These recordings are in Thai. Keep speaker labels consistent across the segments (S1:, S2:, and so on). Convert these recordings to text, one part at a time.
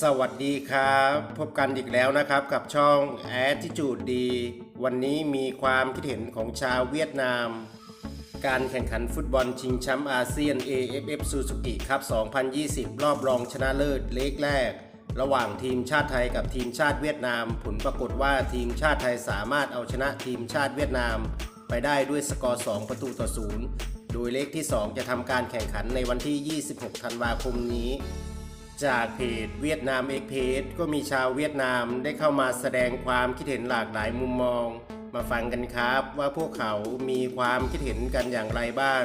S1: สวัสดีครับ พบกันอีกแล้วนะครับกับช่อง Attitude ดี วันนี้มีความคิดเห็นของชาวเวียดนาม การแข่งขันฟุตบอลชิงแชมป์อาเซียน AFF Suzuki ครับ 2020 รอบรองชนะเลิศเล็กแรก ระหว่างทีมชาติไทยกับทีมชาติเวียดนาม ผลปรากฏว่าทีมชาติไทยสามารถเอาชนะทีมชาติเวียดนาม ไปได้ด้วยสกอร์ 2 ประตูต่อศูนย์โดยเลขที่ 2 จะทำการแข่งขันในวันที่ 26 ธันวาคมนี้ จากเพจเวียดนามเอ็กเพจก็มีชาวเวียดนามได้เข้ามาแสดงความคิดเห็นหลากหลายมุมมอง มาฟังกันครับว่าพวกเขามีความคิดเห็นกันอย่างไรบ้าง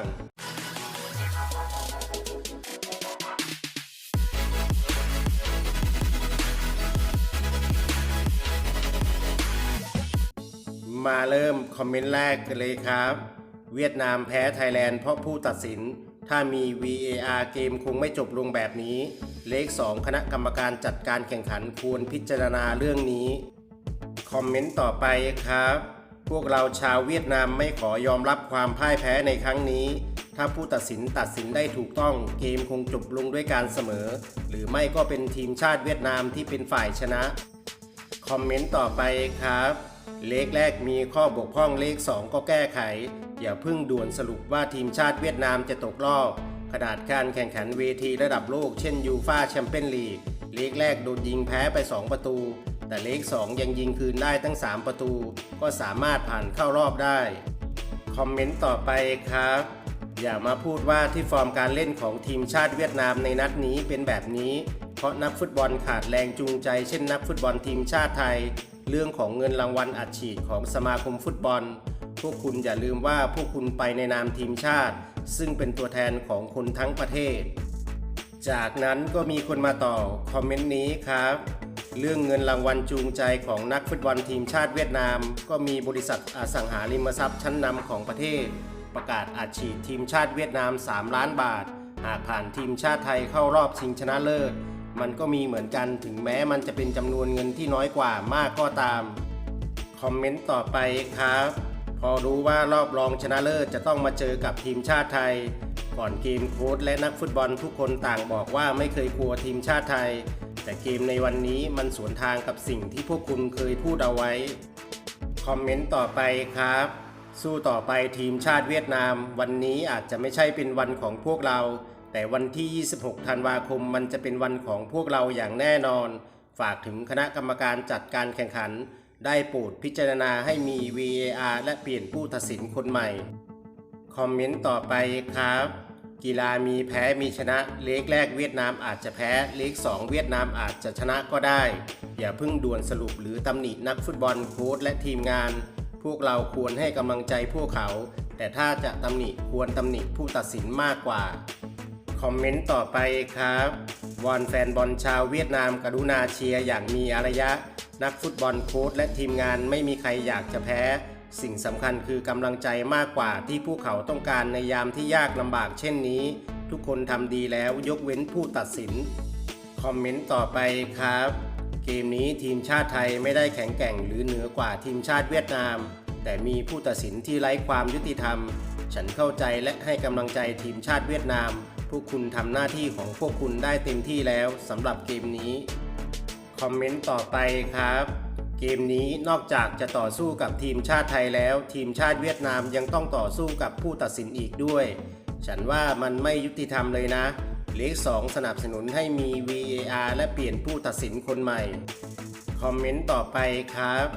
S1: มาเริ่มคอมเมนต์แรกกันเลยครับ เวียดนามแพ้ไทยแลนด์เพราะผู้ตัดสิน ถ้ามี VAR เกมคงไม่จบลงแบบนี้ เลข 2 คณะกรรมการจัดการแข่งขันควรพิจารณาเรื่องนี้ คอมเมนต์ต่อไปครับ พวกเราชาวเวียดนามไม่ขอยอมรับความพ่ายแพ้ในครั้งนี้ ถ้าผู้ตัดสินตัดสินได้ถูกต้อง เกมคงจบลงด้วยการเสมอ หรือไม่ก็เป็นทีมชาติเวียดนามที่เป็นฝ่ายชนะ คอมเมนต์ต่อไปครับ เลขแรกมีข้อบกพร่องเลข 2 ก็แก้ไข อย่าพิ่งด่วนสรุปว่าทีมชาติเวียดนามจะตกรอบขนาดการแข่งขันเวทีระดับโลกเช่นยูฟาแชมเปี้ยนลีกเลขแรกโดนยิงแพ้ไป 2 ประตู แต่เลข 2 ยังยิงคืนได้ตั้ง 3 ประตู ก็สามารถผ่านเข้ารอบได้ คอมเมนต์ต่อไปครับ อย่ามาพูดว่าที่ฟอร์มการเล่นของทีมชาติเวียดนามในนัดนี้เป็นแบบนี้ เพราะนักฟุตบอลขาดแรงจูงใจ เช่นนักฟุตบอลทีมชาติไทย เรื่องของเงินรางวัลอัดฉีดของสมาคมฟุตบอล พวกคุณอย่าลืมว่าพวกคุณไปในนามทีมชาติ ซึ่งเป็นตัวแทนของคนทั้งประเทศ จากนั้นก็มีคนมาต่อคอมเมนต์นี้ครับ เรื่องเงินรางวัลจูงใจของนักฟุตบอลทีมชาติเวียดนาม ก็มีบริษัทอสังหาริมทรัพย์ชั้นนำของประเทศ ประกาศอัดฉีดทีมชาติเวียดนาม 3 ล้านบาท หากผ่านทีมชาติไทยเข้ารอบชิงชนะเลิศ มันก็มีเหมือนกันถึงแม้มันจะเป็นจำนวนเงินที่น้อยกว่ามากก็ตาม คอมเมนต์ต่อไปครับ พอรู้ว่ารอบรองชนะเลิศจะต้องมาเจอกับทีมชาติไทย ก่อนเกมโค้ชและนักฟุตบอลทุกคนต่างบอกว่าไม่เคยกลัวทีมชาติไทย แต่เกมในวันนี้มันสวนทางกับสิ่งที่พวกคุณเคยพูดเอาไว้ คอมเมนต์ต่อไปครับสู้ต่อไปทีมชาติเวียดนาม วันนี้อาจจะไม่ใช่เป็นวันของพวกเรา แต่วันที่ 26 ธันวาคมมันจะเป็นวันของพวกเราอย่างแน่นอน ฝากถึงคณะกรรมการจัดการแข่งขัน ได้โปรดพิจารณาให้มี VAR และเปลี่ยนผู้ตัดสินคนใหม่ คอมเมนต์ต่อไปครับ กีฬามีแพ้มีชนะ เลขแรกเวียดนามอาจจะแพ้ เลข2เวียดนามอาจจะชนะก็ได้ อย่าเพิ่งด่วนสรุปหรือตำหนินักฟุตบอลโค้ชและทีมงาน พวกเราควรให้กำลังใจพวกเขา แต่ถ้าจะตำหนิควรตำหนิผู้ตัดสินมากกว่า คอมเมนต์ต่อไปครับวอนแฟนบอลชาวเวียดนามกรุณาเชียร์อย่างมีอารยะ นักฟุตบอลโค้ชและทีมงานไม่มีใครอยากจะแพ้ สิ่งสำคัญคือกำลังใจมากกว่าที่พวกเขาต้องการในยามที่ยากลำบากเช่นนี้ ทุกคนทำดีแล้วยกเว้นผู้ตัดสิน คอมเมนต์ต่อไปครับ เกมนี้ทีมชาติไทยไม่ได้แข็งแกร่งหรือเหนือกว่าทีมชาติเวียดนาม แต่มีผู้ตัดสินที่ไร้ความยุติธรรม ฉันเข้าใจและให้กำลังใจทีมชาติเวียดนาม พวกคุณทำหน้าที่ของพวกคุณได้เต็มที่แล้วสำหรับเกมนี้ คอมเมนต์ต่อไปครับ เกมนี้นอกจากจะต่อสู้กับทีมชาติไทยแล้ว ทีมชาติเวียดนามยังต้องต่อสู้กับผู้ตัดสินอีกด้วย ฉันว่ามันไม่ยุติธรรมเลยนะเลข2สนับสนุนให้มี VAR และเปลี่ยนผู้ตัดสินคนใหม่ คอมเมนต์ต่อไปครับ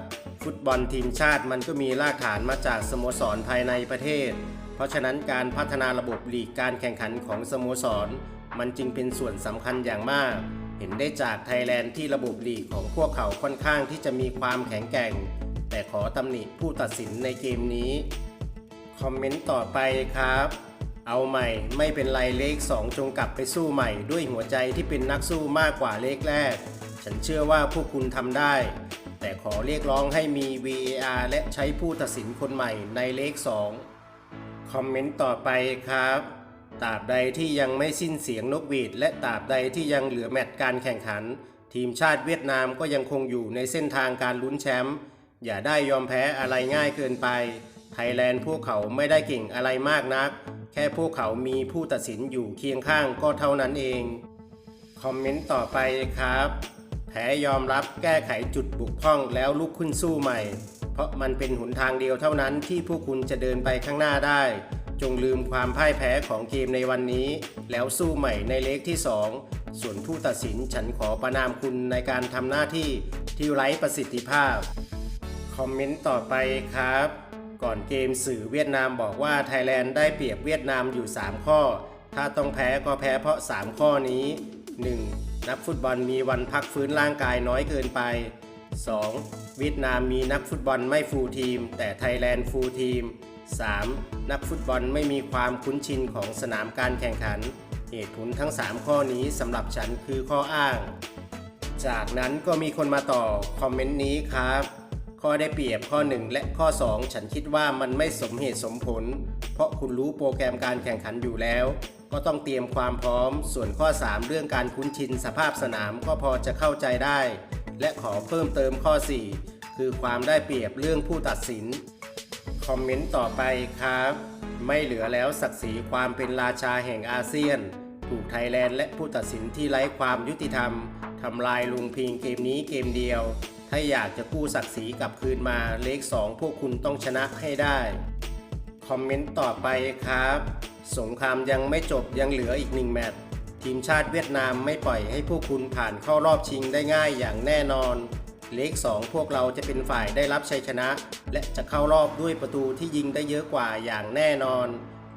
S1: ฟุตบอลทีมชาติมันก็มีรากฐานมาจากสโมสรภายในประเทศ ราะฉะนั้นการพัฒนาระบบลีกการแข่งขันของสโมสร มันจึงเป็นส่วนสำคัญอย่างมาก เห็นได้จากไทยแลนด์ที่ระบบลีกของพวกเขาค่อนข้างที่จะมีความแข็งแกร่ง แต่ขอตำหนิผู้ตัดสินในเกมนี้ คอมเมนต์ต่อไปครับ เอาใหม่ไม่เป็นไรเลข 2 จงกลับไปสู้ใหม่ ด้วยหัวใจที่เป็นนักสู้มากกว่าเลขแรก ฉันเชื่อว่าพวกคุณทำได้ แต่ขอเรียกร้องให้มี VAR และใช้ผู้ตัดสินคนใหม่ในเลข 2 คอมเมนต์ต่อไปครับตราบใดที่ยังไม่สิ้นเสียงนกหวีด และตราบใดที่ยังเหลือแมตช์การแข่งขัน ทีมชาติเวียดนามก็ยังคงอยู่ในเส้นทางการลุ้นแชมป์อย่าได้ยอมแพ้อะไรง่ายเกินไป ไทยแลนด์พวกเขาไม่ได้เก่งอะไรมากนัก แค่พวกเขามีผู้ตัดสินอยู่เคียงข้างก็เท่านั้นเอง คอมเมนต์ต่อไปครับ แพ้ยอมรับแก้ไขจุดบุกพร่องแล้วลุกขึ้นสู้ใหม่ ราะมันเป็นหนทางเดียวเท่านั้นที่พวกคุณจะเดินไปข้างหน้าได้ จงลืมความพ่ายแพ้ของเกมในวันนี้ แล้วสู้ใหม่ในเลกที่ 2 ส่วนผู้ตัดสินฉันขอประนามคุณในการทำหน้าที่ที่ไร้ประสิทธิภาพ คอมเมนต์ต่อไปครับ ก่อนเกมสื่อเวียดนามบอกว่าไทยแลนด์ได้เปรียบเวียดนามอยู่ 3 ข้อ ถ้าต้องแพ้ก็แพ้เพราะ 3 ข้อนี้ 1. นักฟุตบอลมีวันพักฟื้นร่างกายน้อยเกินไป 2. เวียดนามมีนักฟุตบอลไม่ฟูลทีม แต่ไทยแลนด์ฟูลทีม 3. นักฟุตบอลไม่มีความคุ้นชินของสนามการแข่งขัน เหตุผลทั้ง 3 ข้อนี้สำหรับฉันคือข้ออ้าง จากนั้นก็มีคนมาต่อคอมเมนต์นี้ครับ ข้อได้เปรียบข้อ 1 และข้อ 2 ฉันคิดว่ามันไม่สมเหตุสมผล เพราะคุณรู้โปรแกรมการแข่งขันอยู่แล้ว ก็ต้องเตรียมความพร้อม ส่วนข้อ 3 เรื่องการคุ้นชินสภาพสนามก็พอจะเข้าใจได้ และขอเพิ่มเติมข้อ 4 คือความได้เปรียบเรื่องผู้ตัดสิน คอมเมนต์ต่อไปครับ ไม่เหลือแล้วศักดิ์ศรีความเป็นราชาแห่งอาเซียน ถูกไทยแลนด์และผู้ตัดสินที่ไร้ความยุติธรรมทำลายลุงพิงเกมนี้เกมเดียว ถ้าอยากจะกู้ศักดิ์ศรีกลับคืนมาเลข2พวกคุณต้องชนะให้ได้ คอมเมนต์ต่อไปครับ สงครามยังไม่จบยังเหลืออีกหนึ่งแมตช์ ทีมชาติเวียดนามไม่ปล่อยให้พวกคุณผ่านเข้ารอบชิงได้ง่ายอย่างแน่นอน เลข2พวกเราจะเป็นฝ่ายได้รับชัยชนะ และจะเข้ารอบด้วยประตูที่ยิงได้เยอะกว่าอย่างแน่นอน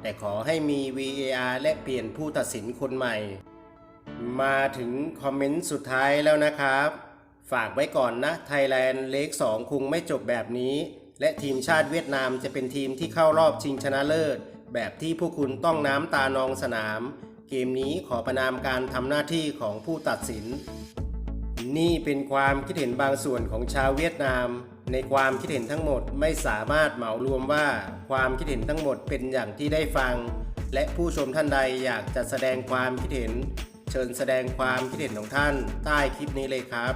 S1: แต่ขอให้มี VAR และเปลี่ยนผู้ตัดสินคนใหม่ มาถึงคอมเมนต์สุดท้ายแล้วนะครับ ฝากไว้ก่อนนะไทยแลนด์เลข2คงไม่จบแบบนี้ และทีมชาติเวียดนามจะเป็นทีมที่เข้ารอบชิงชนะเลิศ แบบที่พวกคุณต้องน้ำตานองสนาม เกมนี้ขอประนามการทำหน้าที่ของผู้ตัดสิน นี่เป็นความคิดเห็นบางส่วนของชาวเวียดนาม ในความคิดเห็นทั้งหมดไม่สามารถเหมารวมว่าความคิดเห็นทั้งหมดเป็นอย่างที่ได้ฟัง และผู้ชมท่านใดอยากจะแสดงความคิดเห็น เชิญแสดงความคิดเห็นของท่านใต้คลิปนี้เลยครับ